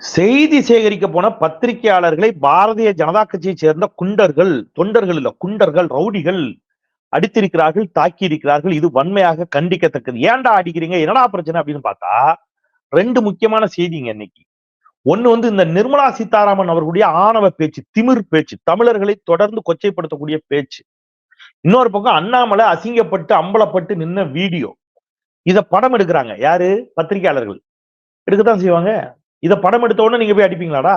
செய்தி சேகரிக்க போன பத்திரிகையாளர்களை பாரதிய ஜனதா கட்சியை சேர்ந்த குண்டர்கள் தொண்டர்கள் இல்ல குண்டர்கள் ரவுடிகள் அடித்திருக்கிறார்கள் தாக்கி இருக்கிறார்கள் இது வன்மையாக கண்டிக்கத்தக்கது. ஏன்டா அடிக்கிறீங்க? என்னடா பிரச்சனை அப்படின்னு பார்த்தா ரெண்டு முக்கியமான செய்திங்க இன்னைக்கு. ஒண்ணு வந்து இந்த நிர்மலா சீதாராமன் அவர்களுடைய ஆணவ பேச்சு திமிர் பேச்சு தமிழர்களை தொடர்ந்து கொச்சைப்படுத்தக்கூடிய பேச்சு. இன்னொரு பக்கம் அண்ணாமலை அசிங்கப்பட்டு அம்பலப்பட்டு நின்ன வீடியோ. இத படம் எடுக்கிறாங்க. யாரு? பத்திரிகையாளர்கள். எடுக்கத்தான் செய்வாங்க. இதை படம் எடுத்த உடனே நீங்க போய் அடிப்பீங்களாடா?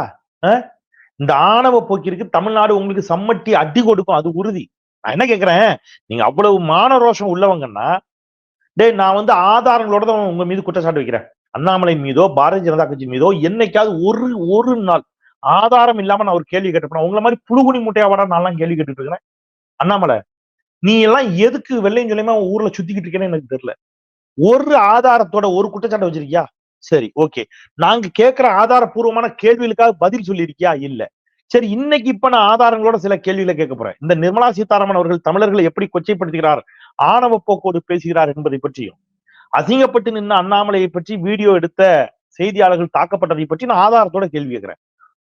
இந்த ஆணவ போக்கிற்கு தமிழ்நாடு உங்களுக்கு சம்மட்டி அடி கொடுக்கும் அது உறுதி. நான் என்ன கேக்குறேன்? நீங்க அவ்வளவு மான ரோஷம் உள்ளவங்கன்னா டேய் நான் வந்து ஆதாரங்களோட தான் உங்க மீது குற்றச்சாட்டு வைக்கிறேன். அண்ணாமலை மீதோ பாரதிய ஜனதா கட்சி மீதோ என்னைக்காவது ஒரு ஒரு நாள் ஆதாரம் இல்லாம நான் ஒரு கேள்வி கேட்டுப்பேன்? உங்களை மாதிரி புழுகுனி முட்டையாவாடா நான்லாம் கேள்வி கேட்டுட்டு இருக்கிறேன் அண்ணாமலை நீ எல்லாம் எதுக்கு வெள்ளையும் சொல்லியுமா ஊர்ல சுத்திக்கிட்டு இருக்கேன்னு எனக்கு தெரியல. ஒரு ஆதாரத்தோட ஒரு குற்றச்சாட்டை வச்சிருக்கியா? சரி ஓகே நாங்க கேட்கிற ஆதாரபூர்வமான கேள்விகளுக்காக பதில் சொல்லியிருக்கியா? இல்ல. சரி இன்னைக்கு இப்ப நான் ஆதாரங்களோட சில கேள்விகளை கேட்க போறேன். இந்த நிர்மலா சீதாராமன் அவர்கள் தமிழர்களை எப்படி கொச்சைப்படுத்துகிறார்? ஆணவ போக்கோடு பேசுகிறார் என்பதை பற்றியும் அசிங்கப்பட்டு நின்ன அண்ணாமலையை பற்றி வீடியோ எடுத்த செய்தியாளர்கள் தாக்கப்பட்டதை பற்றி நான் ஆதாரத்தோட கேள்வி கேட்கிறேன்.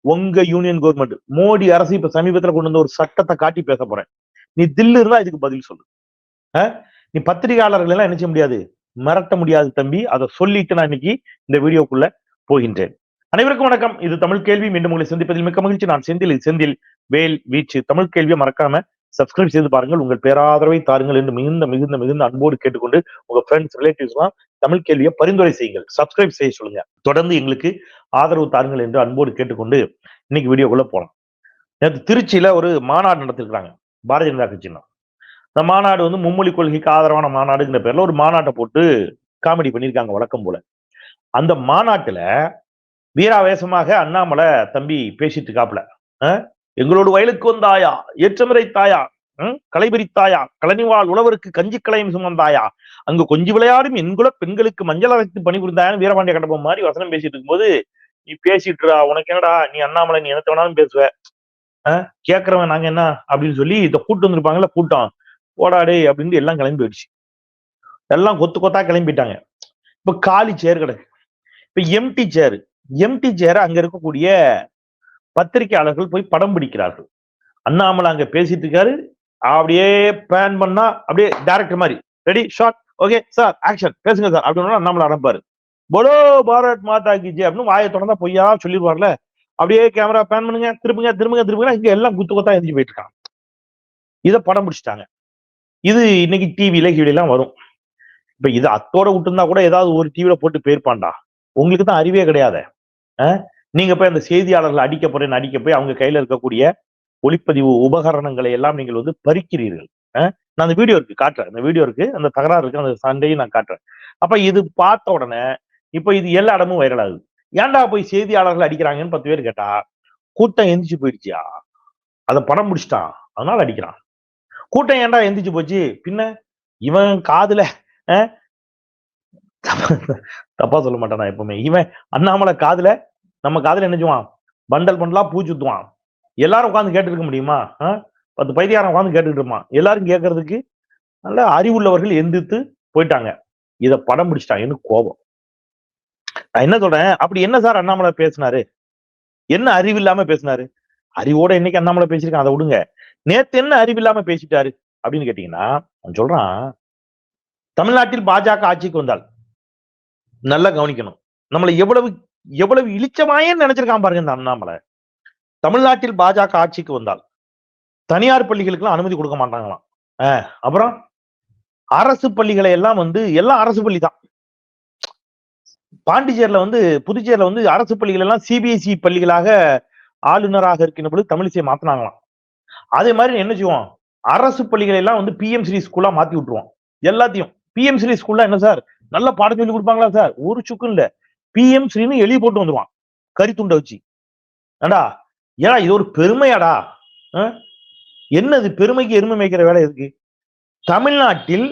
உங்க யூனியன் கவர்மெண்ட் மோடி அரசு இப்ப சமீபத்துல கொண்டு வந்த ஒரு சட்டத்தை காட்டி பேச போறேன். நீ தில்லு இருந்தா இதுக்கு பதில் சொல்லு. நீ பத்திரிகையாளர்கள் எல்லாம் என்ன செய்ய முடியாது? மிரட்ட முடியாது தம்பி. அதை சொல்லிட்டு நான் இன்னைக்கு இந்த வீடியோக்குள்ள போகின்றேன். அனைவருக்கும் வணக்கம். இது தமிழ் கேள்வி. மீண்டும் உங்களை சந்திப்பதில் மிக்க மகிழ்ச்சி. நான் செந்தில். செந்தில் வேல் வீச்சு. தமிழ் கேள்வியை மறக்காம சப்ஸ்கிரைப் செய்து பாருங்கள். உங்கள் பேராதரவை தாருங்கள் என்று மிகுந்த மிகுந்த மிகுந்த அன்போடு கேட்டுக்கொண்டு உங்க ஃப்ரெண்ட்ஸ் ரிலேட்டிவ்ஸ் எல்லாம் தமிழ் கேள்வியை பரிந்துரை செய்யுங்கள். சப்ஸ்கிரைப் செய்ய சொல்லுங்க. தொடர்ந்து எங்களுக்கு ஆதரவு தாருங்கள் என்று அன்போடு கேட்டுக்கொண்டு இன்னைக்கு வீடியோக்குள்ள போலாம். நேற்று திருச்சியில ஒரு மாநாடு நடத்திருக்கிறாங்க. பாரதிய ஜனதா கட்சினா இந்த மாநாடு வந்து மும்மொழி கொள்கைக்கு ஆதரவான மாநாடுங்கிற பேர்ல ஒரு மாநாட்டை போட்டு காமெடி பண்ணியிருக்காங்க வழக்கம் போல. அந்த மாநாட்டுல வீராவேசமாக அண்ணாமலை தம்பி பேசிட்டு இருக்காப்புல. எங்களோட வயலுக்கு வந்தாயா? ஏற்றமுறை தாயா? ம், கலனிவாள் உழவருக்கு கஞ்சி கலையும் சுமந்தாயா? அங்கு கொஞ்சி விளையாடும் என்குல பெண்களுக்கு மஞ்சள் அரைத்து பணிபுரிந்தாயான்னு வீரபாண்டிய கடப்பம் மாதிரி வசனம் பேசிட்டு இருக்கும்போது நீ பேசிட்டுடா உனக்கு என்னடா? நீ அண்ணாமலை நீ என்ன வேணாலும் பேசுவ? அஹ், கேக்குறவன் நாங்க என்ன? அப்படின்னு சொல்லி இதை கூட்டு வந்திருப்பாங்கல்ல கூட்டம். ஓடாடே அப்படின்னு எல்லாம் கிளம்பி போயிடுச்சு. எல்லாம் கொத்து கொத்தா கிளம்பிட்டாங்க. இப்ப காலி சேர் கிடக்கு. இப்ப எம்டி சேர் எம்டி சேரை அங்க இருக்கக்கூடிய பத்திரிகையாளர்கள் போய் படம் பிடிக்கிறார்கள். அண்ணாமலை அங்க பேசிட்டு இருக்காரு. அப்படியே பிளான் பண்ணா அப்படியே டேரக்டர் மாதிரி ready shot okay sir action பேசுங்க சார் அப்படின்னு அண்ணாமலை அனுப்பாரு போலோ பாரத் மாதா கிஜி அப்படின்னு வாயை தொடர்ந்தா பொய்யா சொல்லிடுவார்ல. அப்படியே கேமரா பேன் பண்ணுங்க திருப்புங்க திரும்புங்க திரும்புங்க. இங்க எல்லாம் குத்து கொத்தா எந்திரிச்சு போயிட்டு இருக்காங்க. இதை படம் பிடிச்சிட்டாங்க. இது இன்னைக்கு டிவியில கீழெல்லாம் வரும். இப்ப இது அத்தோட விட்டுருந்தா கூட ஏதாவது ஒரு டிவியில போட்டு போயிருப்பான்டா உங்களுக்கு தான் அறிவே கிடையாது. நீங்க போய் அந்த செய்தியாளர்களை அடிக்க போறேன்னு அடிக்க போய் அவங்க கையில இருக்கக்கூடிய ஒளிப்பதிவு உபகரணங்களை எல்லாம் நீங்கள் வந்து பறிக்கிறீர்கள். நான் அந்த வீடியோ இருக்கு காட்டுறேன். அந்த வீடியோ இருக்கு அந்த தகராறு இருக்கு அந்த சண்டையும் நான் காட்டுறேன். அப்ப இது பார்த்த உடனே இப்ப இது எல்லா இடமும் வைரல் ஆகுது. ஏன்டா போய் செய்தியாளர்கள் அடிக்கிறாங்கன்னு பத்து பேர் கேட்டா கூட்டம் எந்திரிச்சு போயிடுச்சியா? அதை படம் முடிச்சிட்டான். அதனால அடிக்கிறான். கூட்டம் ஏன்டா எந்திரிச்சு போச்சு? பின்ன இவன் காதுல தப்பா- சொல்ல சொல்ல மாட்டானா எப்பவுமே. இவன் அண்ணாமலை காதுல நம்ம காதுல என்ன செய்வான்? பண்டல் பண்டலா பூ சுத்துவான் எல்லாரும் உட்காந்து கேட்டுருக்க முடியுமா? பத்து பைத்தியாரம் உட்காந்து கேட்டுட்டு இருப்பான். எல்லாரும் கேட்கறதுக்கு நல்ல அறிவுள்ளவர்கள் எந்திரித்து போயிட்டாங்க. இத படம் பிடிச்சிட்டாங்கன்னு கோபம். நான் என்ன சொல்றேன்? அப்படி என்ன சார் அண்ணாமலை பேசினாரு? என்ன அறிவு இல்லாம பேசினாரு? அறிவோட இன்னைக்கு அண்ணாமலை பேசியிருக்கான். அதை விடுங்க. நேத்து என்ன அறிவு இல்லாம பேசிட்டாரு? அப்படின்னு கேட்டீங்கன்னா அவன் சொல்றான் தமிழ்நாட்டில் பாஜக ஆட்சிக்கு வந்தால் நல்லா கவனிக்கணும். நம்மளை எவ்வளவு எவ்வளவு இழிச்சமாயே நினைச்சிருக்கான் பாருங்க இந்த அண்ணாமலை தமிழ்நாட்டில் பாஜக ஆட்சிக்கு வந்தால் தனியார் பள்ளிகளுக்கெல்லாம் அனுமதி கொடுக்க மாட்டாங்களாம். அப்புறம் அரசு பள்ளிகளை எல்லாம் வந்து எல்லாம் அரசு பள்ளி தான். பாண்டிச்சேரியில வந்து புதுச்சேரியில வந்து அரசு பள்ளிகள் எல்லாம் சிபிஎஸ்இ பள்ளிகளாக ஆளுநராக இருக்கின்ற பொழுது தமிழிசையை மாத்தினாங்களாம். அதே மாதிரி என்ன செய்வோம்? அரசு பள்ளிகளை எல்லாம் வந்து பிஎம் ஸ்ரீ ஸ்கூலா மாத்தி விட்டுருவோம். எல்லாத்தையும். பிஎம் ஸ்ரீ ஸ்கூல்ல என்ன சார்? நல்ல பாடம் சொல்லி கொடுப்பாங்களா சார்? ஒரு சுக்கும் இல்ல. பிஎம் ஸ்ரீன்னு எழுதி போட்டு வந்துருவான். கறி துண்டை வச்சு. ஏடா ஏடா இது ஒரு பெருமையாடா? என்னது? பெருமைக்கு எருமை மேய்க்கிற வேலை இருக்கு தமிழ்நாட்டில்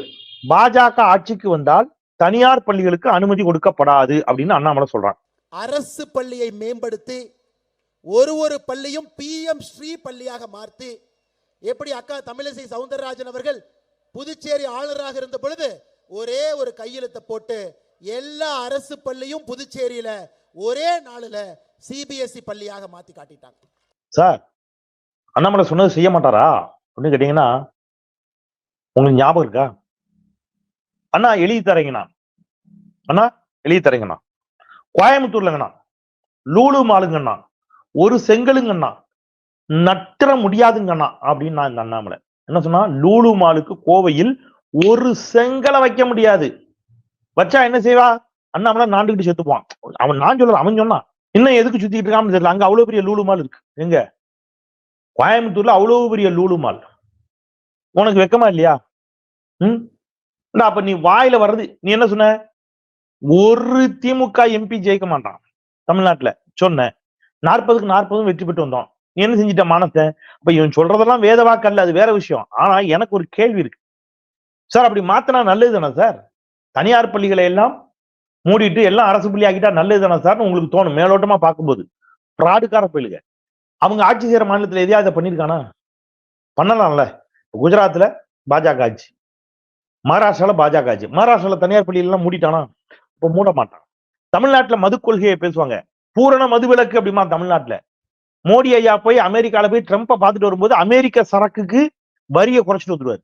பாஜக ஆட்சிக்கு வந்தால் தனியார் பள்ளிகளுக்கு அனுமதி கொடுக்கப்படாது அப்படின்னு அண்ணாமலை சொல்றான். அரசு பள்ளியை மேம்படுத்தி ஒரு ஒரு பள்ளியும் பிஎம் ஸ்ரீ பள்ளியாக மாற்றி எப்படி அக்கா தமிழிசை சவுந்தரராஜன் அவர்கள் புதுச்சேரி ஆளுநராக இருந்த பொழுது ஒரே ஒரு கையெழுத்தை போட்டு எல்லா அரசு பள்ளியும் புதுச்சேரியில ஒரே நாளில் சிபிஎஸ்இ பள்ளியாக மாத்தி காட்டிட்டாங்க. சார் அண்ணாமலை சொன்னது செய்ய மாட்டாரா? அப்படின்னு கேட்டீங்கன்னா உங்களுக்கு ஞாபகம் இருக்கா? அண்ணா எழுதி தரீங்கண்ணா. அண்ணா எழுதி தரீங்கண்ணா. கோயம்புத்தூர்லங்கண்ணா. லூலு மாலுங்கண்ணா. ஒரு செங்கலுங்கண்ணா. நட்டுற முடியாதுங்கண்ணா அப்படின்னு நான் இந்த அண்ணாமலை. என்ன சொன்னா லூலு மாலுக்கு கோவையில் ஒரு செங்கலை வைக்க முடியாது. வச்சா என்ன செய்வா? அண்ணாமலை நாண்டுகிட்டு செத்துப்பான் அவன் நான் சொல்ல அவன் சொன்னான் இன்னும் எதுக்கு சுத்திட்டு இருக்கான்னு தெரியல. அங்க அவ்வளவு பெரிய லூலு மால் இருக்கு. எங்க? கோயம்புத்தூர்ல அவ்வளவு பெரிய லூலு மால். உனக்கு வெக்கமா இல்லையா? ம்? அப்ப நீ வாயில வர்றது நீ என்ன சொன்ன? ஒரு திமுக எம்பி ஜெயிக்க மாட்டான் தமிழ்நாட்டுல. சொன்ன. நாற்பதுக்கு நாற்பதும் வெற்றி பெற்று வந்தோம் நீ என்ன செஞ்சிட்ட மானத்தை அப்ப இவன் சொல்றதெல்லாம் வேத வாக்கல்ல அது வேற விஷயம். ஆனா எனக்கு ஒரு கேள்வி இருக்கு. சார் அப்படி மாத்தினா நல்லது தானே சார்? தனியார் பள்ளிகளை எல்லாம் மூடிட்டு எல்லாம் அரசு பள்ளி ஆக்கிட்டா நல்லது தானே சார்னு உங்களுக்கு தோணும். மேலோட்டமா பார்க்கும்போது. பிராடுக்கார பயிலுங்க அவங்க ஆட்சி செய்யற மாநிலத்துல எதையாவது பண்ணியிருக்கானா? பண்ணிருக்கானா பண்ணலாம்ல குஜராத்ல பாஜக ஆட்சி. மகாராஷ்டிரால பாஜக ஆட்சி. மகாராஷ்டிரால தனியார் பள்ளிகள் எல்லாம் மூடிட்டானா? இப்ப மூட மாட்டான். தமிழ்நாட்டில் மது கொள்கையை பேசுவாங்க. பூரண மதுவிலக்கு அப்படிமா தமிழ்நாட்டுல. மோடி ஐயா போய் அமெரிக்கால போய் ட்ரம்ப்பை பார்த்துட்டு வரும்போது அமெரிக்க சரக்குக்கு வரியை குறைச்சிட்டு வந்துருவாரு.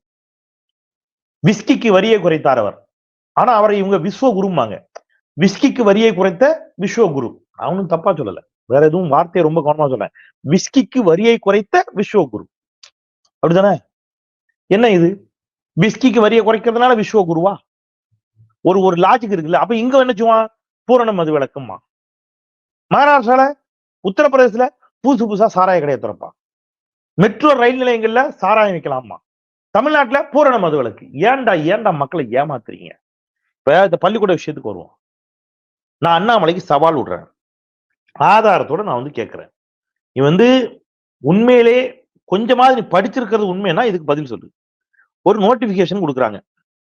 விஸ்கிக்கு வரியை குறைத்தார் அவர். ஆனா அவரை இவங்க விஸ்வகுருமாங்க விஸ்கிக்கு வரியை குறைத்த விஸ்வகுரு. அவனும் தப்பா சொல்லல. வேற எதுவும் வார்த்தையை ரொம்ப கவனமா சொல்றேன் விஸ்கிக்கு வரியை குறைத்த விஸ்வகுரு. அப்படிதானே என்ன இது? விஸ்கிக்கு வரியை குறைக்கிறதுனால விஸ்வகுருவா? ஒரு ஒரு லாஜிக் இருக்குல்ல. அப்ப இங்க என்ன செய்வான்? பூரண மது விளக்கம்மா மகாராஷ்டிரால உத்தரப்பிரதேசத்துல புதுசு புதுசா சாராய கடையை திறப்பான். மெட்ரோ ரயில் நிலையங்கள்ல சாராயம் விற்கலாமா தமிழ்நாட்டுல பூரண மதுவிலக்கு ஏன்டா ஏன்டா மக்களை ஏமாத்துறீங்க? இப்ப இந்த பள்ளிக்கூட விஷயத்துக்கு வருவோம். நான் அண்ணாமலைக்கு சவால் விடுறேன். ஆதாரத்தோட நான் வந்து கேட்கிறேன் நீ வந்து உண்மையிலே கொஞ்சமாவது நீ படிச்சிருக்கிறது உண்மைன்னா இதுக்கு பதில் சொல்லு. ஒரு நோட்டிபிகேஷன் கொடுக்குறாங்க.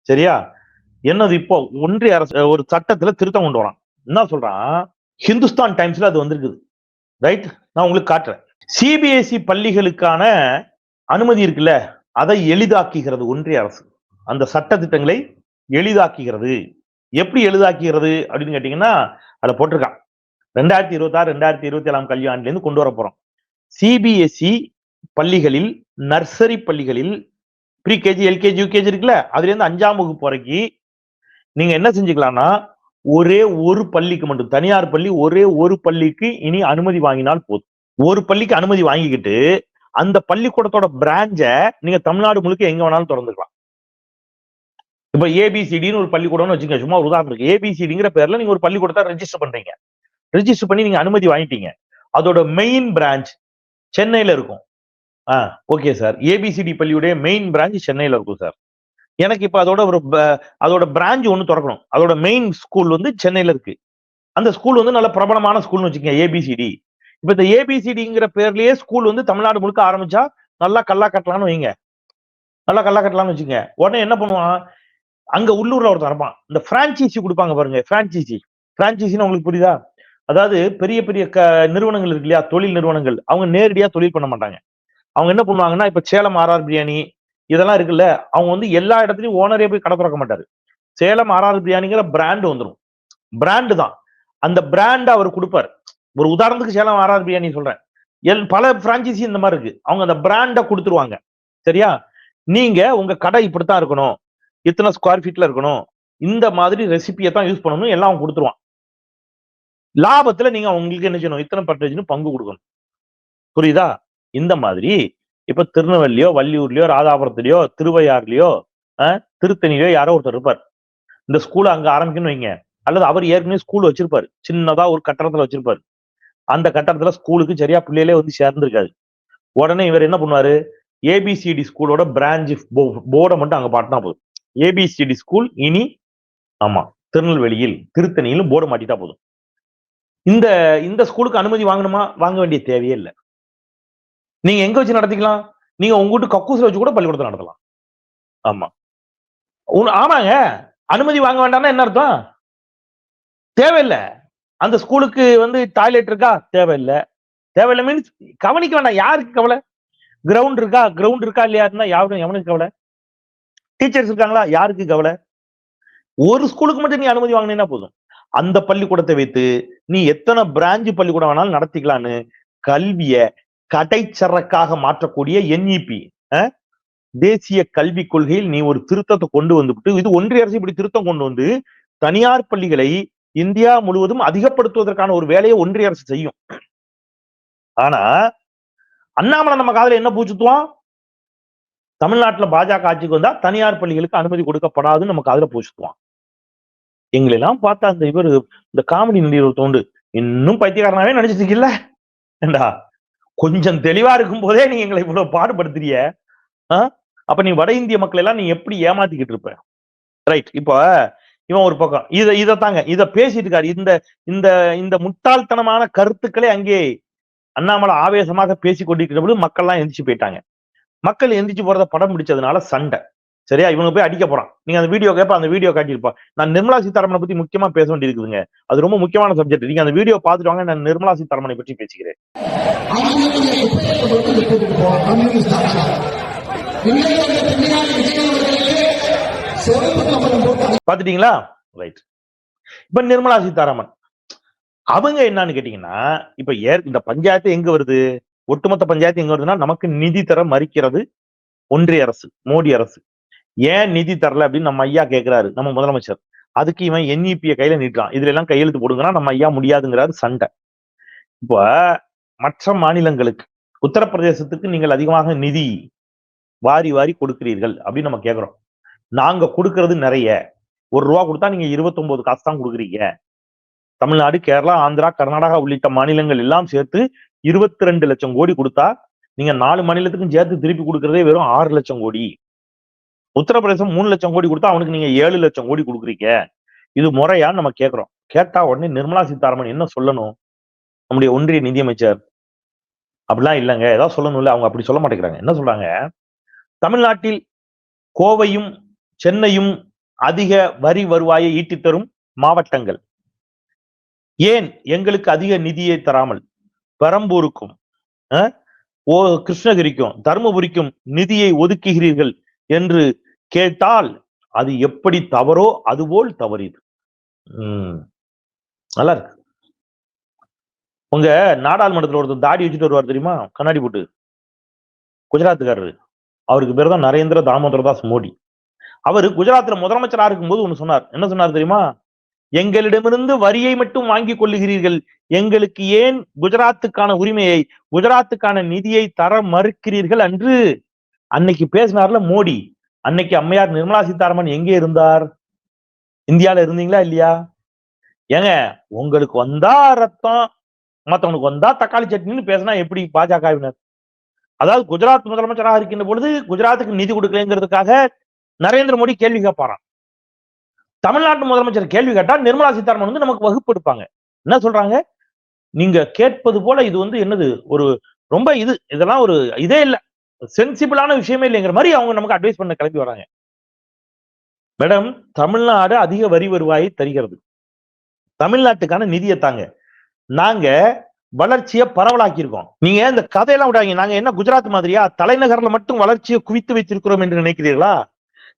சரியா? என்னது இப்போ ஒன்றிய அரசு ஒரு சட்டத்துல திருத்தம் கொண்டு வரான். என்ன சொல்றான்? ஹிந்துஸ்தான் டைம்ஸ்ல அது வந்திருக்குது. ரைட் நான் உங்களுக்கு காட்டுறேன். சிபிஎஸ்இ பள்ளிகளுக்கான அனுமதி இருக்குல்ல அதை எளிதாக்குகிறது ஒன்றிய அரசு. அந்த சட்ட திட்டங்களை எளிதாக்குகிறது. எப்படி எளிதாக்குகிறது அப்படின்னு கேட்டீங்கன்னா அதை போட்டிருக்கான். ரெண்டாயிரத்தி இருபத்தாறு ரெண்டாயிரத்தி இருபத்தி ஏழாம் கல்வியாண்டிலேருந்து கொண்டு வர போறோம் சிபிஎஸ்இ பள்ளிகளில் நர்சரி பள்ளிகளில் ப்ரீ கேஜி எல்கேஜி யூகேஜி இருக்குல்ல அதுலேருந்து அஞ்சாம் வகுப்பு வரைக்கும் நீங்க என்ன செஞ்சுக்கலாம்னா ஒரே ஒரு பள்ளிக்கு மட்டும் தனியார் பள்ளி ஒரே ஒரு பள்ளிக்கு இனி அனுமதி வாங்கினால் போதும். ஒரு பள்ளிக்கு அனுமதி வாங்கிக்கிட்டு அந்த பள்ளிக்கூடத்தோட பிராஞ்ச நீங்க தமிழ்நாடு முழுக்க எங்க வேணாலும் திறந்துக்கலாம். இப்ப ஏபிசிடின்னு ஒரு பள்ளிக்கூடம்னு வச்சுங்க சும்மா ஒரு உதாரணத்துக்கு ஏபிசிடிங்கிற பேர்ல நீங்க ஒரு பள்ளிக்கூடத்தை ரெஜிஸ்டர் பண்றீங்க. ரெஜிஸ்டர் பண்ணி நீங்க அனுமதி வாங்கிட்டீங்க. அதோட மெயின் பிரான்ச் சென்னையில இருக்கும். ஆ okay sir A B C D பள்ளியுடைய மெயின் பிரான்ச் சென்னையில இருக்கும் சார் எனக்கு இப்ப அதோட ஒரு ப- அதோட பிரான்ச் ஒன்று திறக்கணும். அதோட மெயின் ஸ்கூல் வந்து சென்னையில இருக்கு. அந்த ஸ்கூல் வந்து நல்ல பிரபலமான ஸ்கூல்னு வச்சுக்கோங்க ஏபிசிடி இப்ப இந்த ஏபிசிடிங்கிற பேர்லயே ஸ்கூல் வந்து தமிழ்நாடு முழுக்க ஆரம்பிச்சா நல்லா கல்லா கட்டலாம்னு வைங்க. நல்லா கல்லா கட்டலாம்னு வச்சுங்க உடனே என்ன பண்ணுவான்? அங்க உள்ளூர்ல ஒருத்தன் இருப்பான். இந்த பிரான்ச்சைசி கொடுப்பாங்க பாருங்க பிரான்ச்சைசி பிரான்ச்சைசின்னு உங்களுக்கு புரியுதா? அதாவது பெரிய பெரிய க நிறுவனங்கள் இருக்கு இல்லையா? தொழில் நிறுவனங்கள். அவங்க நேரடியா தொழில் பண்ண மாட்டாங்க. அவங்க என்ன பண்ணுவாங்கன்னா இப்ப சேலம் ஆர்ஆர் பிரியாணி இதெல்லாம் இருக்குல்ல அவங்க வந்து எல்லா இடத்துலயும் ஓனரே போய் கடை திறக்க மாட்டாரு. சேலம் ஆர்ஆர் பிரியாணிங்கிற பிராண்ட் வந்துடும் பிராண்டு தான். அந்த பிராண்ட் அவர் கொடுப்பார். ஒரு உதாரணத்துக்கு சேலம் ஆர்ஆர் பிரியாணி சொல்றேன். எல் பல பிரான்ச்சைசி இந்த மாதிரி இருக்கு. அவங்க அந்த பிராண்டை கொடுத்துருவாங்க. சரியா? நீங்க உங்க கடை இப்படித்தான் இருக்கணும். இத்தனை ஸ்கொயர் ஃபீட்ல இருக்கணும். இந்த மாதிரி ரெசிபியை தான் யூஸ் பண்ணணும். எல்லாம் அவன் கொடுத்துருவான். லாபத்துல நீங்க உங்களுக்கு என்ன செய்யணும்? இத்தனை பர்சன்டேஜ்னு பங்கு கொடுக்கணும். புரியுதா? இந்த மாதிரி இப்ப திருநெல்வேலியோ வள்ளியூர்லயோ ராதாபுரத்துலயோ திருவையாறுலயோ அஹ், திருத்தணிலயோ யாரோ ஒருத்தர் இருப்பார். இந்த ஸ்கூலை அங்க ஆரம்பிக்கணும்னு வைங்க. அல்லது அவர் ஏற்கனவே ஸ்கூல் வச்சிருப்பாரு. சின்னதா ஒரு கட்டடத்துல வச்சிருப்பாரு. அந்த கட்டடத்துல ஸ்கூலுக்கு சரியா பிள்ளைகளே வந்து சேர்ந்திருக்காது. உடனே இவர் என்ன பண்ணுவாரு? ஏபிசிடி ஸ்கூலோட பிரான்ச் போர்டை மட்டும் அங்க பாட்டினா போதும். ஏபிசிடி ஸ்கூல் இனி ஆமா திருநெல்வேலியில் திருத்தணியிலும் போர்டு மாட்டிட்டா போதும். இந்த இந்த ஸ்கூலுக்கு அனுமதி வாங்கணுமா? வாங்க வேண்டிய தேவையே இல்லை. நீங்க எங்க வச்சு நடத்திக்கலாம்? நீங்க உங்க வீட்டு வச்சு கூட பள்ளிக்கூடத்தை நடத்தலாம். ஆமா. உன்- ஆமாங்க. அனுமதி வாங்க வேண்டாம்னா என்ன அர்த்தம்? தேவையில்லை. அந்த ஸ்கூலுக்கு வந்து டாய்லெட் இருக்கா? தேவையில்லை. தேவையில்லை மீன்ஸ் கவனிக்க வேண்டாம். யாருக்கு கவலை? கிரவுண்ட் இருக்கா? கிரவுண்ட் இருக்கா இல்லையா இருந்தா யாரும் எவனுக்கு கவலை? டீச்சர்ஸ் இருக்காங்களா? யாருக்கு கவலை? ஒரு ஸ்கூலுக்கு மட்டும் நீ அனுமதி வாங்கினீங்கன்னா போதும். அந்த பள்ளிக்கூடத்தை வைத்து நீ எத்தனை பிராஞ்சு பள்ளிக்கூடம் வேணாலும் நடத்திக்கலான்னு கல்விய கடைச்சரக்காக மாற்றக்கூடிய என்இபி தேசிய கல்விக் கொள்கையில் நீ ஒரு திருத்தத்தை கொண்டு வந்துவிட்டு இது ஒன்றிய அரசு இப்படி திருத்தம் கொண்டு வந்து தனியார் பள்ளிகளை இந்தியா முழுவதும் அதிகப்படுத்துவதற்கான ஒரு வேலையை ஒன்றிய அரசு செய்யும். ஆனா அண்ணாமலை நம்ம காதுல என்ன பூச்சுத்துவான் தமிழ்நாட்டுல பாஜக ஆட்சிக்கு வந்தா தனியார் பள்ளிகளுக்கு அனுமதி கொடுக்கப்படாதுன்னு நம்ம காதுல பூச்சுத்துவான் எங்களை எல்லாம் பார்த்தா அந்த இவர் இந்த காமெடி நடிகர் தோண்டு இன்னும் பைத்தியக்காரனாவே நினைச்சிட்டு ஏண்டா? கொஞ்சம் தெளிவா இருக்கும் போதே நீ எங்களை இவ்வளவு பாடுபடுத்துறிய? ஆ? அப்ப நீ வட இந்திய மக்களை எல்லாம் நீ எப்படி ஏமாத்திக்கிட்டு இருப்ப? ரைட் இப்போ இவன் ஒரு பக்கம். இதை இதை தாங்க. இதை பேசிட்டு இருக்காரு. இந்த இந்த இந்த முட்டாள்தனமான கருத்துக்களை அங்கே அண்ணாமலை ஆவேசமாக பேசி கொண்டிருக்கிற பொழுது மக்கள்லாம் எந்திரிச்சு போயிட்டாங்க. மக்கள் எந்திரிச்சு போறத படம் பிடிச்சதுனால சண்டை. சரியா? இவனுக்கு போய் அடிக்க போறான். நீங்க அந்த வீடியோ கேப்ப அந்த வீடியோ காட்டியிருப்பா. நான் நிர்மலா சீதாராமனை பத்தி முக்கியமா பேச வேண்டியிருக்குதுங்க. அது ரொம்ப முக்கியமான சப்ஜெக்ட் நீங்க அந்த வீடியோ பார்த்துட்டு வாங்க நான் நிர்மலா சீதாராமனை பற்றி பேசிக்கிறேன். பாத்துட்டீங்களா ரைட் இப்ப நிர்மலா சீதாராமன் அவங்க என்னன்னு கேட்டீங்கன்னா இப்ப ஏற் இந்த பஞ்சாயத்து எங்க வருது? ஒட்டுமொத்த பஞ்சாயத்து எங்க வருதுன்னா நமக்கு நிதி தர மறுக்கிறது ஒன்றிய அரசு மோடி அரசு. ஏன் நிதி தரல அப்படின்னு நம்ம ஐயா கேட்கிறாரு நம்ம முதலமைச்சர். அதுக்கு இவன் என்இபியை கையில நீட்டுறான். இதுல எல்லாம் கையெழுத்து போடுங்கன்னா நம்ம ஐயா முடியாதுங்கிறாரு சண்டை. இப்ப மற்ற மாநிலங்களுக்கு உத்தரப்பிரதேசத்துக்கு நீங்கள் அதிகமாக நிதி வாரி வாரி கொடுக்கிறீர்கள் அப்படின்னு நம்ம கேட்குறோம் நாங்க கொடுக்கறது நிறைய. ஒரு ரூபா கொடுத்தா நீங்க 29 காசு தான் கொடுக்குறீங்க. தமிழ்நாடு கேரளா ஆந்திரா கர்நாடகா உள்ளிட்ட மாநிலங்கள் எல்லாம் சேர்த்து இருபத்தி ரெண்டு லட்சம் கோடி கொடுத்தா நீங்க நாலு மாநிலத்துக்கும் சேர்த்து திருப்பி கொடுக்கறதே வெறும் ஆறு லட்சம் கோடி. உத்தரப்பிரதேசம் மூணு லட்சம் கோடி கொடுத்தா அவனுக்கு நீங்க ஏழு லட்சம் கோடி கொடுக்குறீங்க. இது முறையான்னு நம்ம கேட்கிறோம் கேட்டா உடனே நிர்மலா சீதாராமன் என்ன சொல்லணும்? நம்முடைய ஒன்றிய நிதியமைச்சர். அப்படிலாம் இல்லைங்க. ஏதாவது சொல்லணும்ல அவங்க அப்படி சொல்ல மாட்டேங்கிறாங்க. என்ன சொல்றாங்க? தமிழ்நாட்டில் கோவையும் சென்னையும் அதிக வரி வருவாயை ஈட்டித் தரும் மாவட்டங்கள். ஏன்? எங்களுக்கு அதிக நிதியை தராமல். பெரம்பூருக்கும் ஓ கிருஷ்ணகிரிக்கும் தருமபுரிக்கும் நிதியை ஒதுக்குகிறீர்கள் என்று கேட்டால் அது எப்படி தவறோ அதுபோல் தவறிது. உம் நல்லா இருக்கு. உங்க நாடாளுமன்றத்தில் ஒருத்தர் தாடி வச்சுட்டு வருவார் தெரியுமா? கண்ணாடி போட்டு. குஜராத்துக்காரரு. அவருக்கு பேர் தான் நரேந்திர தாமோதர தாஸ் மோடி. அவர் குஜராத்ல முதலமைச்சரா இருக்கும்போது ஒண்ணு சொன்னார். என்ன சொன்னார் தெரியுமா? எங்களிடமிருந்து வரியை மட்டும் வாங்கிக் கொள்ளுகிறீர்கள். எங்களுக்கு ஏன் குஜராத்துக்கான உரிமையை குஜராத்துக்கான நிதியை தர மறுக்கிறீர்கள் என்று அன்னைக்கு பேசினார்ல மோடி. அன்னைக்கு அம்மையார் நிர்மலா சீதாராமன் எங்கே இருந்தார்? இந்தியால இருந்தீங்களா இல்லையா? ஏங்க உங்களுக்கு வந்தா ரத்தம் மத்தவனுக்கு வந்தா தக்காளி சட்னின்னு பேசினா எப்படி பாஜகவினர்? அதாவது குஜராத் முதலமைச்சராக இருக்கின்ற பொழுது குஜராத்துக்கு நிதி கொடுக்கலங்கிறதுக்காக நரேந்திர மோடி கேள்வி கேட்பாராம். தமிழ்நாட்டு முதலமைச்சர் கேள்வி கேட்டா நிர்மலா சீதாராமன் வந்து நமக்கு வகுப்பு எடுப்பாங்க. என்ன சொல்றாங்க? நீங்க கேட்பது போல இது வந்து என்னது ஒரு ரொம்ப இது இதெல்லாம் ஒரு இதே இல்ல. சென்சிபிளான விஷயமே இல்லைங்கிற மாதிரி அவங்க நமக்கு அட்வைஸ் பண்ண கிளம்பி வராங்க. மேடம் தமிழ்நாடு அதிக வரி வருவாயை தருகிறது. தமிழ்நாட்டுக்கான நிதியை தாங்க. நாங்க வளர்ச்சியை பரவலாக்கியிருக்கோம். நீங்க இந்த கதையெல்லாம் விடாங்க நாங்க என்ன குஜராத் மாதிரியா தலைநகர்ல மட்டும் வளர்ச்சியை குவித்து வைத்திருக்கிறோம் என்று நினைக்கிறீர்களா?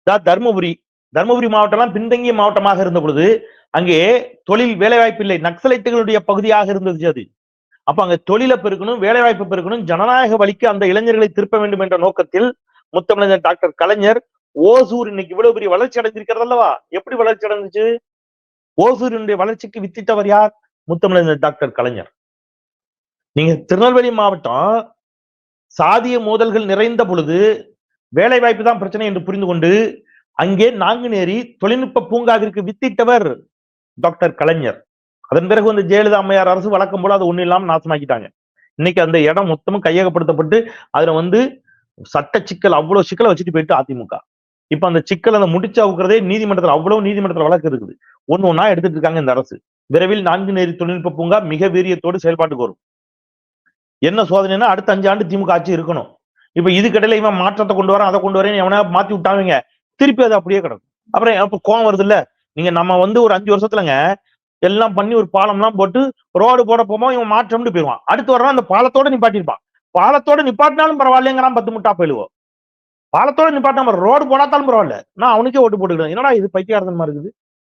தா தர்மபுரி தர்மபுரி மாவட்டம்லாம் பின்தங்கிய மாவட்டமாக இருந்த பொழுது அங்கே தொழில் வேலைவாய்ப்பு இல்லை. நக்சலைட்டுகளுடைய பகுதியாக இருந்தது அது. அப்ப அங்க தொழிலை பெருக்கணும் வேலைவாய்ப்பு பெருக்கணும் ஜனநாயக வழிக்கு அந்த இளைஞர்களை திருப்ப வேண்டும் என்ற நோக்கத்தில் முத்தமிழர் டாக்டர் கலைஞர் ஓசூர் இன்னைக்கு இவ்வளவு பெரிய வளர்ச்சி அடைஞ்சிருக்கிறது அல்லவா? எப்படி வளர்ச்சி அடைஞ்சிச்சு? ஓசூரினுடைய வளர்ச்சிக்கு வித்திட்டவர் யார்? முத்தமிழர் டாக்டர் கலைஞர். நீங்க திருநெல்வேலி மாவட்டம் சாதிய மோதல்கள் நிறைந்த பொழுது வேலை வாய்ப்பு தான் பிரச்சனை என்று புரிந்து கொண்டு அங்கே நாங்குநேரி தொழில்நுட்ப பூங்காவிற்கு வித்திட்டவர் டாக்டர் கலைஞர். அதன் பிறகு வந்து ஜெயலலிதா அம்மையார் அரசு வழக்கம் போல அது ஒண்ணு இல்லாமல் நாசமாக்கிட்டாங்க. இன்னைக்கு அந்த இடம் மொத்தமும் கையகப்படுத்தப்பட்டு அதுல வந்து சட்ட சிக்கல் அவ்வளவு சிக்கலை வச்சுட்டு போயிட்டு அதிமுக. இப்ப அந்த சிக்கல் அந்த முடிச்சாவுக்கிறதே நீதிமன்றத்தில் அவ்வளவு நீதிமன்றத்தில் வழக்கு இருக்குது. ஒண்ணு ஒன்னா எடுத்துட்டு இருக்காங்க இந்த அரசு. விரைவில் நான்கு நேரி தொழில்நுட்ப பூங்கா மிக வீரியத்தோடு செயல்பாட்டுக்கு வரும். என்ன சோதனைன்னா அடுத்த அஞ்சு ஆண்டு திமுக ஆட்சி இருக்கணும். இப்ப இதுக்கிடையில இவன் மாற்றத்தை கொண்டு வரேன் அதை கொண்டு வரேன் எவனா மாத்தி விட்டாங்க திருப்பி அது அப்படியே கிடக்கும். அப்புறம் கோவம் வருது இல்ல நீங்க நம்ம வந்து ஒரு அஞ்சு வருஷத்துலங்க எல்லாம் பண்ணி ஒரு பாலம்லாம் போட்டு ரோடு போட போமா இவன் மாற்றம்னு போயிடுவான். அடுத்து வர்றான் அந்த பாலத்தோட நிப்பாட்டிருப்பான் பாலத்தோட நிப்பாட்டினாலும் பரவாயில்லைங்கிறான் பத்து முட்டா போயிடுவோம் பாலத்தோட நிப்பாட்டினா ரோடு போடாத்தாலும் பரவாயில்ல. நான் அவனுக்கே ஓட்டு போட்டுக்கிறேன். என்னடா இது பைத்தியார்த்தமா இருக்குது?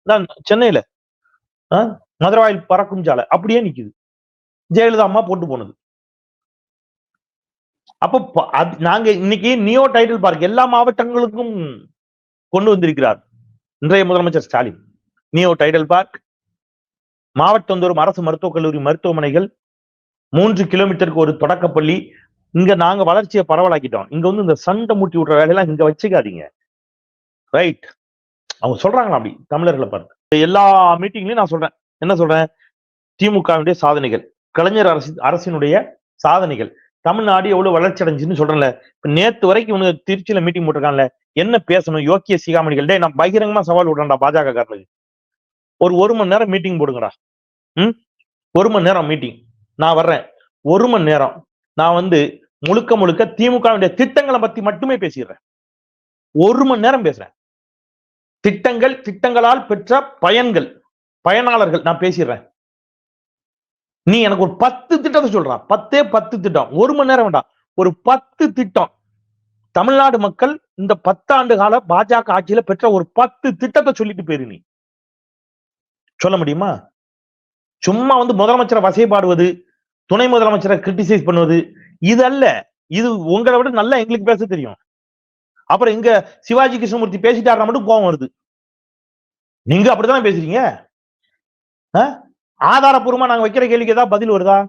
நான் சென்னையில மதுரவாயில் பறக்கும் சாலை அப்படியே நிக்குது. ஜெயலலிதா அம்மா போட்டு போனது. அப்ப அது- நாங்க இன்னைக்கு நியோ டைட்டில் பார்க் எல்லா மாவட்டங்களுக்கும் கொண்டு வந்திருக்கிறார் இன்றைய முதலமைச்சர் ஸ்டாலின். நியோ டைடல் பார்க் மாவட்டந்தோறும் அரசு மருத்துவக் கல்லூரி மருத்துவமனைகள் மூன்று கிலோமீட்டருக்கு ஒரு தொடக்கப்பள்ளி இங்க நாங்க வளர்ச்சியை பரவலாக்கிட்டோம். இங்க வந்து இந்த சண்டை மூட்டி விடுற வேலையெல்லாம் இங்க வச்சுக்காதீங்க. ரைட் அவங்க சொல்றாங்களா அப்படி? தமிழர்களை பார்த்து. எல்லா மீட்டிங்லயும் நான் சொல்றேன். என்ன சொல்றேன்? திமுகவினுடைய சாதனைகள் கலைஞர் அரசு அரசினுடைய சாதனைகள். தமிழ்நாடு எவ்வளவு வளர்ச்சி அடைஞ்சுன்னு சொல்றேன்ல. இப்ப நேத்து வரைக்கும் இவனுக்கு திருச்சியில மீட்டிங் போட்டிருக்காங்கல்ல. என்ன பேசணும்? யோக்கிய சிகாமணிகள். டே நான் பகிரங்கமா சவால் விடுறேன்டா பாஜக காரனுக்கு ஒரு ஒரு மணி நேரம் மீட்டிங் போடுங்கடா. ம்? ஒரு மணி நேரம் மீட்டிங் நான் வர்றேன். ஒரு மணி நேரம். நான் வந்து முழுக்க முழுக்க திமுகவுடைய திட்டங்களை பத்தி மட்டுமே பேசிடுறேன். ஒரு மணி நேரம் பேசுறேன். திட்டங்கள் திட்டங்களால் பெற்ற பயன்கள் பயனாளர்கள் நான் பேசிடுறேன். நீ எனக்கு ஒரு பத்து திட்டத்தை சொல்றா. பத்தே பத்து திட்டம். ஒரு மணி நேரம் வேண்டாம் ஒரு பத்து திட்டம். தமிழ்நாடு மக்கள் இந்த பத்தாண்டு கால பாஜக ஆட்சியில பெற்ற ஒரு பத்து திட்டத்தை சொல்லிட்டு போயிரு நீ. சொல்ல முடியுமா? சும்மா வந்து முதலமைச்சரை வசைப்பாடுவது துணை முதலமைச்சரை கிரிட்டிசைஸ் பண்ணுவது இது அல்ல இது உங்களை விட நல்லா எங்களுக்கு பேச தெரியும். அப்புறம் இங்க சிவாஜி கிருஷ்ணமூர்த்தி பேசிட்டாருன்னா மட்டும் கோபம் வருது. நீங்க அப்படித்தானே பேசுறீங்க? ஆ? நாங்க வைக்கிற கேள்விக்கு ஏதாவது பதில் வருதா?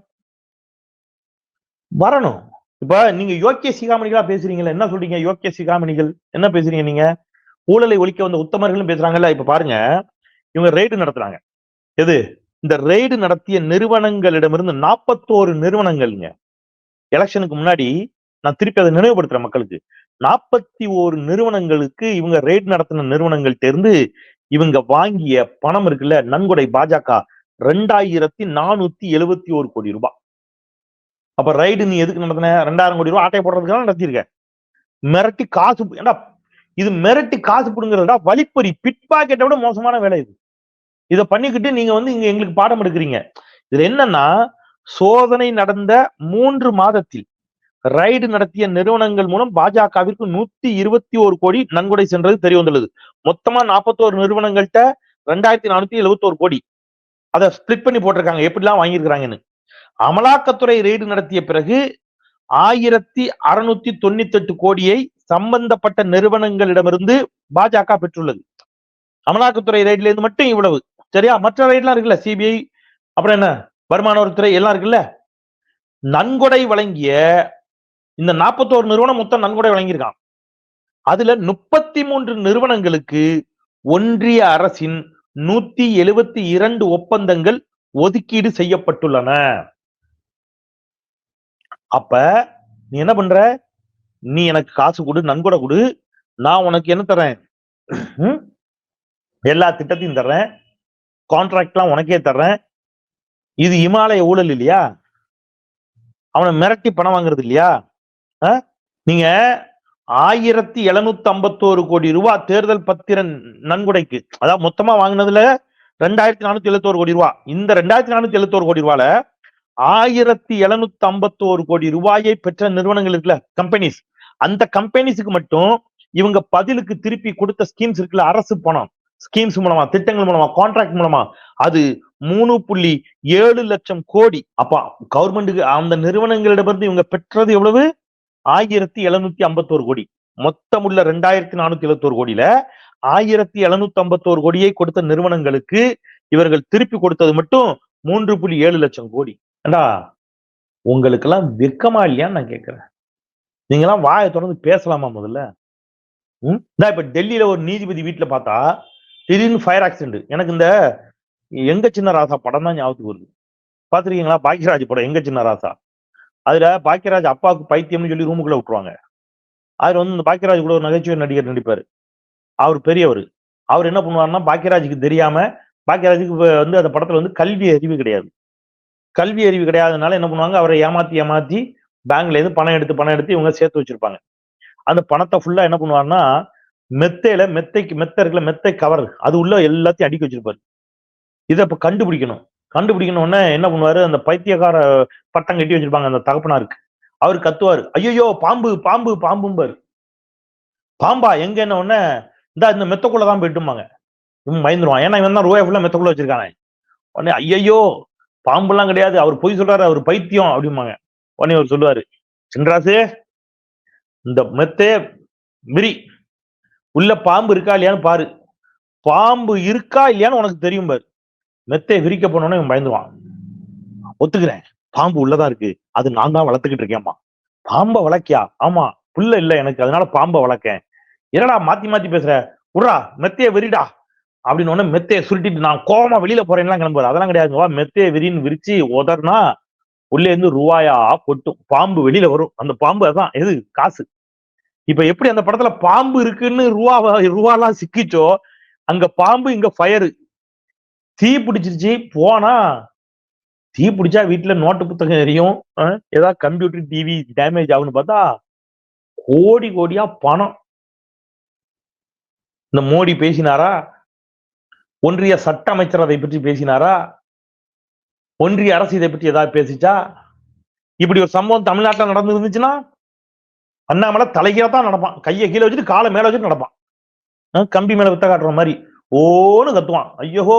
வரணும். இப்ப நீங்க யோக்கிய சிகாமணிகளா பேசுறீங்களா என்ன சொல்றீங்க? யோக்கிய சிகாமணிகள் என்ன பேசுறீங்க நீங்க? ஊழலை ஒழிக்க வந்த உத்தமர்களும் பேசுறாங்கல்ல இப்ப பாருங்க. இவங்க ரெய்டு நடத்துறாங்க. எது? இந்த ரெய்டு நடத்திய நிறுவனங்களிடமிருந்து நாற்பத்தோரு நிறுவனங்கள்ங்க. எலெக்ஷனுக்கு முன்னாடி நான் திருப்பி அதை நினைவுபடுத்துறேன் மக்களுக்கு. நாற்பத்தி ஓரு நிறுவனங்களுக்கு இவங்க ரெய்டு நடத்தின நிறுவனங்கள்ட்ட இருந்து இவங்க வாங்கிய பணம் இருக்குல்ல நன்கொடை பாஜக ரெண்டாயிரத்தி நானூத்தி எழுபத்தி ஒரு கோடி ரூபாய் அப்ப ரைடு நீ எதுக்கு நடத்தின? ரெண்டாயிரம் கோடி ரூபாய் ஆட்டை போடுறதுக்காக நடத்தியிருக்க. மிரட்டி காசு பு- இது மிரட்டி காசு புடுங்கிறதா வழிப்பறி பிட் பாக்கெட்டை விட மோசமான வேலை இது. இதை பண்ணிக்கிட்டு நீங்க வந்து இங்க எங்களுக்கு பாடம் எடுக்கிறீங்க. இதுல என்னன்னா சோதனை நடந்த மூன்று மாதத்தில் ரைடு நடத்திய நிறுவனங்கள் மூலம் பாஜகவிற்கு நூத்தி இருபத்தி ஒரு கோடி நன்கொடை சென்றது தெரிய வந்துள்ளது. மொத்தமா நாற்பத்தோரு நிறுவனங்கள்ட்ட ரெண்டாயிரத்தி நானூத்தி எழுபத்தோரு கோடி. அதை ஸ்பிளிட் பண்ணி போட்டிருக்காங்க. எப்படிலாம் வாங்கியிருக்கிறாங்கன்னு. அமலாக்கத்துறை ரெய்டு நடத்திய பிறகு ஆயிரத்தி அறுநூத்தி தொண்ணூத்தி எட்டு கோடியை சம்பந்தப்பட்ட நிறுவனங்களிடமிருந்து பாஜக பெற்றுள்ளது. அமலாக்கத்துறை ரெய்டுல இருந்து மட்டும் இவ்வளவு. சரியா? மற்ற ரைட்லாம் இருக்குல்ல? சிபிஐ அப்புறம் என்ன? வருமான வரித்துறை எல்லாம் இருக்குல்ல? நன்கொடை வழங்கிய இந்த நாற்பத்தோரு நிறுவனம் மொத்தம் நன்கொடை வழங்கியிருக்கான் அதுல முப்பத்தி மூன்று நிறுவனங்களுக்கு ஒன்றிய அரசின் நூத்தி எழுபத்தி இரண்டு ஒப்பந்தங்கள் ஒதுக்கீடு செய்யப்பட்டுள்ளன. அப்ப நீ என்ன பண்ற? நீ எனக்கு காசு கொடு நன்கொடை கொடு. நான் உனக்கு என்ன தரேன் எல்லா திட்டத்தையும் தர்றேன். கான்ட்ராக்ட்லாம் உனக்கே தர்றேன். இது இமாலய ஊழல் இல்லையா? அவனை மிரட்டி பணம் வாங்குறது இல்லையா? ஆ? நீங்க ஆயிரத்தி எழுநூத்தி ஐம்பத்தோரு கோடி ரூபாய் தேர்தல் பத்திர நன்கொடைக்கு அதாவது மொத்தமா வாங்கினதுல ரெண்டாயிரத்தி நானூத்தி எழுபத்தோரு கோடி ரூபாய் இந்த ரெண்டாயிரத்தி நானூத்தி எழுபத்தோரு கோடி ரூபாயில ஆயிரத்தி எழுநூத்தி ஐம்பத்தோரு கோடி ரூபாயை பெற்ற நிறுவனங்கள் இருக்குல்ல கம்பெனிஸ் அந்த கம்பெனிஸுக்கு மட்டும் இவங்க பதிலுக்கு திருப்பி கொடுத்த ஸ்கீம்ஸ் இருக்குல்ல அரசு பணம். ஸ்கீம்ஸ் மூலமா திட்டங்கள் மூலமா கான்ட்ராக்ட் மூலமா அது மூணு புள்ளி ஏழு லட்சம் கோடி. அப்ப கவர்மெண்ட்டுக்கு அந்த நிறுவனங்களிடமிருந்து இவங்க பெற்றது எவ்வளவு? ஆயிரத்தி எழுநூத்தி ஐம்பத்தோரு கோடி. மொத்தமுள்ள ரெண்டாயிரத்தி நானூத்தி எழுபத்தோரு கோடியில ஆயிரத்தி எழுநூத்தி ஐம்பத்தோரு கோடியை கொடுத்த நிறுவனங்களுக்கு இவர்கள் திருப்பி கொடுத்தது மட்டும் மூன்று புள்ளி ஏழு லட்சம் கோடி. ஏண்டா? உங்களுக்கெல்லாம் வெக்கமா இல்லையான்னு நான் கேட்கிறேன் நீங்கெல்லாம் வாயை தொடர்ந்து பேசலாமா முதல்ல? ம்? இப்ப டெல்லியில ஒரு நீதிபதி வீட்டுல பார்த்தா திடீர்னு ஃபயர் ஆக்சிடென்ட் எனக்கு இந்த எங்க சின்ன ராசா படம் தான் ஞாபகத்துக்கு வருது. பாத்திருக்கீங்களா பாக்கியராஜ் படம் எங்க சின்ன ராசா. அதுல பாக்கியராஜ் அப்பாவுக்கு பைத்தியம்னு சொல்லி ரூமுக்குள்ள விட்டுருவாங்க. அதில் வந்து இந்த பாக்கியராஜ் கூட ஒரு நகைச்சுவை நடிகர் நடிப்பாரு. அவர் பெரியவர். அவர் என்ன பண்ணுவாருன்னா பாக்கியராஜுக்கு தெரியாம பாக்கியராஜுக்கு வந்து அந்த படத்துல வந்து கல்வி அறிவு கிடையாது. கல்வி அறிவு கிடையாதனால என்ன பண்ணுவாங்க அவரை ஏமாத்தி ஏமாத்தி பேங்க்ல இருந்து பணம் எடுத்து பணம் எடுத்து இவங்க சேர்த்து வச்சிருப்பாங்க. அந்த பணத்தை ஃபுல்லா என்ன பண்ணுவாருன்னா மெத்தையில மெத்தைக்கு மெத்தை இருக்குல்ல மெத்தை கவர் அது உள்ள எல்லாத்தையும் அடுக்கி வச்சிருப்பாரு. இதை இப்ப கண்டுபிடிக்கணும். கண்டுபிடிக்கணும் என்ன பண்ணுவாரு? அந்த பைத்தியக்கார பட்டம் கட்டி வச்சிருப்பாங்க அந்த தகப்பனாருக்கு. அவர் கத்துவாரு. ஐயோ பாம்பு பாம்பு பாம்பும்பாரு. பாம்பா எங்க என்ன உடனே இந்த இந்த மெத்தக்குள்ளதான் போயிட்டுமாங்க இவன் பயந்துருவான். ஏன்னா இவன் தான் ரூபாய் ஃபுல்லா மெத்தக்குள்ள வச்சிருக்கானே. உடனே ஐயையோ பாம்புலாம் கிடையாது. அவர் பொய் சொல்றாரு அவர் பைத்தியம் அப்படிம்பாங்க. உடனே அவர் சொல்லுவாரு சின்ராசு இந்த மெத்தே மிரி உள்ள பாம்பு இருக்கா இல்லையான்னு பாரு. பாம்பு இருக்கா இல்லையான்னு உனக்கு தெரியும் பாரு. மெத்தையை விரிக்க போனோன்னு இவன் பயந்துவான் ஒத்துக்கிறேன். பாம்பு உள்ளதா இருக்கு. அது நான் தான் வளர்த்துக்கிட்டு இருக்கேன்மா பாம்பை வளர்க்கியா? ஆமா. புள்ள இல்ல எனக்கு. அதனால பாம்பை வளர்க்கேன். என்னடா மாத்தி மாத்தி பேசுற? உட்றா மெத்தைய விரிடா. அப்படின்னு ஒண்ணு மெத்தையை சுருட்டிட்டு நான் கோவமா வெளியில போறேன்லாம் கிளம்புவார். அதெல்லாம் கிடையாது மெத்தைய விரின்னு விரிச்சு உதர்னா உள்ளே இருந்து ரூபாயா கொட்டும். பாம்பு வெளியில வரும். அந்த பாம்பு அதான். எது? காசு. இப்ப எப்படி அந்த படத்துல பாம்பு இருக்குன்னு ரூபா ரூபாலாம் சிக்கிச்சோ அங்க பாம்பு இங்க ஃபயரு தீ பிடிச்சிருச்சு போனா தீ பிடிச்சா வீட்டுல நோட்டு புத்தகம் எரியும் ஏதாவது கம்ப்யூட்டர் டிவி டேமேஜ் ஆகுன்னு பார்த்தா கோடி கோடியா பணம். இந்த மோடி பேசினாரா? ஒன்றிய சட்ட அமைச்சர் அதை பற்றி பேசினாரா? ஒன்றிய அரசு இதை பற்றி ஏதாவது பேசிச்சா? இப்படி ஒரு சம்பவம் தமிழ்நாட்டில் நடந்து இருந்துச்சுன்னா அண்ணாமலை தலைகீழ தான் நடப்பான். கையை கீழே வச்சுட்டு காலை மேல வச்சுட்டு நடப்பான். கம்பி மேல வித்த காட்டுற மாதிரி. ஓன்னு கத்துவான். ஐயோ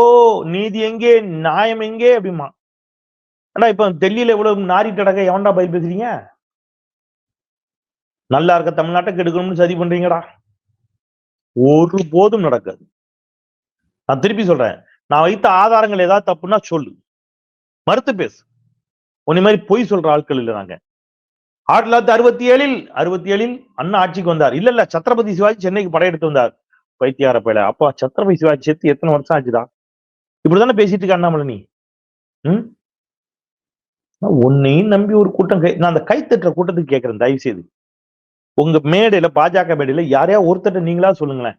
நீதி எங்கே நியாயம் எங்கே அப்படிமா ஆனா இப்ப டெல்லியில இவ்வளவு கிடக்க எவன்டா பயில் பேசுறீங்க நல்லா இருக்க தமிழ்நாட்டை கெடுக்கணும்னு சதி பண்றீங்கடா. ஒரு போதும் நடக்காது. நான் திருப்பி சொல்றேன். நான் வைத்த ஆதாரங்கள் ஏதாவது தப்புன்னா சொல்லு. மறுத்து பேசு. உன்னை மாதிரி பொய் சொல்ற ஆட்கள் இல்லை நாங்க. ஆயிரத்தி தொள்ளாயிரத்தி அறுபத்தி ஏழில் அறுபத்தி ஏழில் அண்ணா ஆட்சிக்கு வந்தார். இல்ல இல்ல சத்ரபதி சிவாஜி சென்னைக்கு படையெடுத்து வந்தார். பைத்தியார பயில. அப்பா சத்ரபதி சிவாஜி சேர்த்து எத்தனை வருஷம் ஆச்சுதா இப்படிதானே பேசிட்டு இருக்க அண்ணாமலை நீ ம் உன்னையும் நம்பி ஒரு கூட்டம் கை நான் அந்த கை தட்டுற கூட்டத்துக்கு கேட்கறேன் தயவு செய்து உங்க மேடையில பாஜக மேடையில யாரையா ஒருத்தட்ட நீங்களா சொல்லுங்களேன்.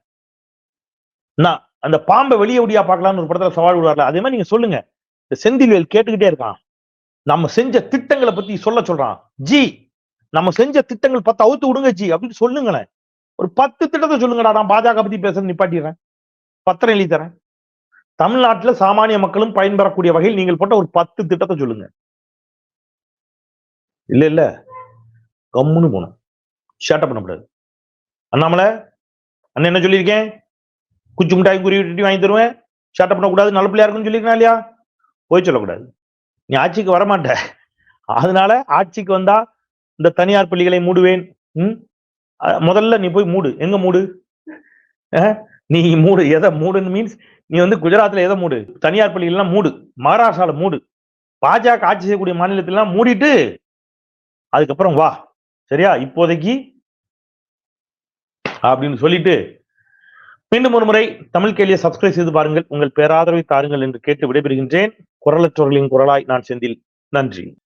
நான் அந்த பாம்பை வெளியே விடியா பார்க்கலாம்னு ஒரு படத்துல சவால் விடுவார்ல அதே மாதிரி நீங்க சொல்லுங்க. இந்த செந்தில்வேல் கேட்டுக்கிட்டே இருக்கான். நம்ம செஞ்ச திட்டங்களை பத்தி சொல்ல சொல்றான். ஜி நம்ம செஞ்ச திட்டங்கள் பத்து அவுத்து விடுங்கச்சி அப்படின்னு சொல்லுங்களேன். ஒரு பத்து திட்டத்தை சொல்லுங்கடா நான் பாஜக பத்தி பேச நிப்பாட்டிடுறேன். பத்திரம் எழுதி தரேன். தமிழ்நாட்டுல சாமானிய மக்களும் பயன்பெறக்கூடிய வகையில் நீங்கள் போட்ட ஒரு பத்து திட்டத்தை சொல்லுங்க. இல்ல இல்ல. கம்முன்னு போகணும். ஷேட்டப் பண்ணக்கூடாது அண்ணாமலை அண்ணன் என்ன சொல்லியிருக்கேன்? குச்சி மிட்டாய் குறி வாங்கி தருவேன். ஷேட்டப் பண்ணக்கூடாது. நல்ல பிள்ளையா இருக்குன்னு சொல்லியிருக்கேன் இல்லையா? போய் சொல்லக்கூடாது. நீ ஆட்சிக்கு வரமாட்ட. அதனால ஆட்சிக்கு வந்தா இந்த தனியார் பள்ளிகளை மூடுவேன். ம்? முதல்ல நீ போய் மூடு. எங்க மூடு? நீ மூடு. எதை மூடுன்னு மீன்ஸ் நீ வந்து குஜராத்ல எதை மூடு? தனியார் பள்ளிகள்லாம் மூடு. மகாராஷ்டிரால மூடு. பாஜக ஆட்சி செய்யக்கூடிய மாநிலத்திலாம் மூடிட்டு அதுக்கப்புறம் வா. சரியா? இப்போதைக்கு அப்படின்னு சொல்லிட்டு மீண்டும் ஒரு முறை தமிழ் கேள்வியை சப்ஸ்கிரைப் செய்து பாருங்கள். உங்கள் பேராதரவை தாருங்கள் என்று கேட்டு விடைபெறுகின்றேன். குரலற்றவர்களின் குரலாய் நான் செந்தில். நன்றி.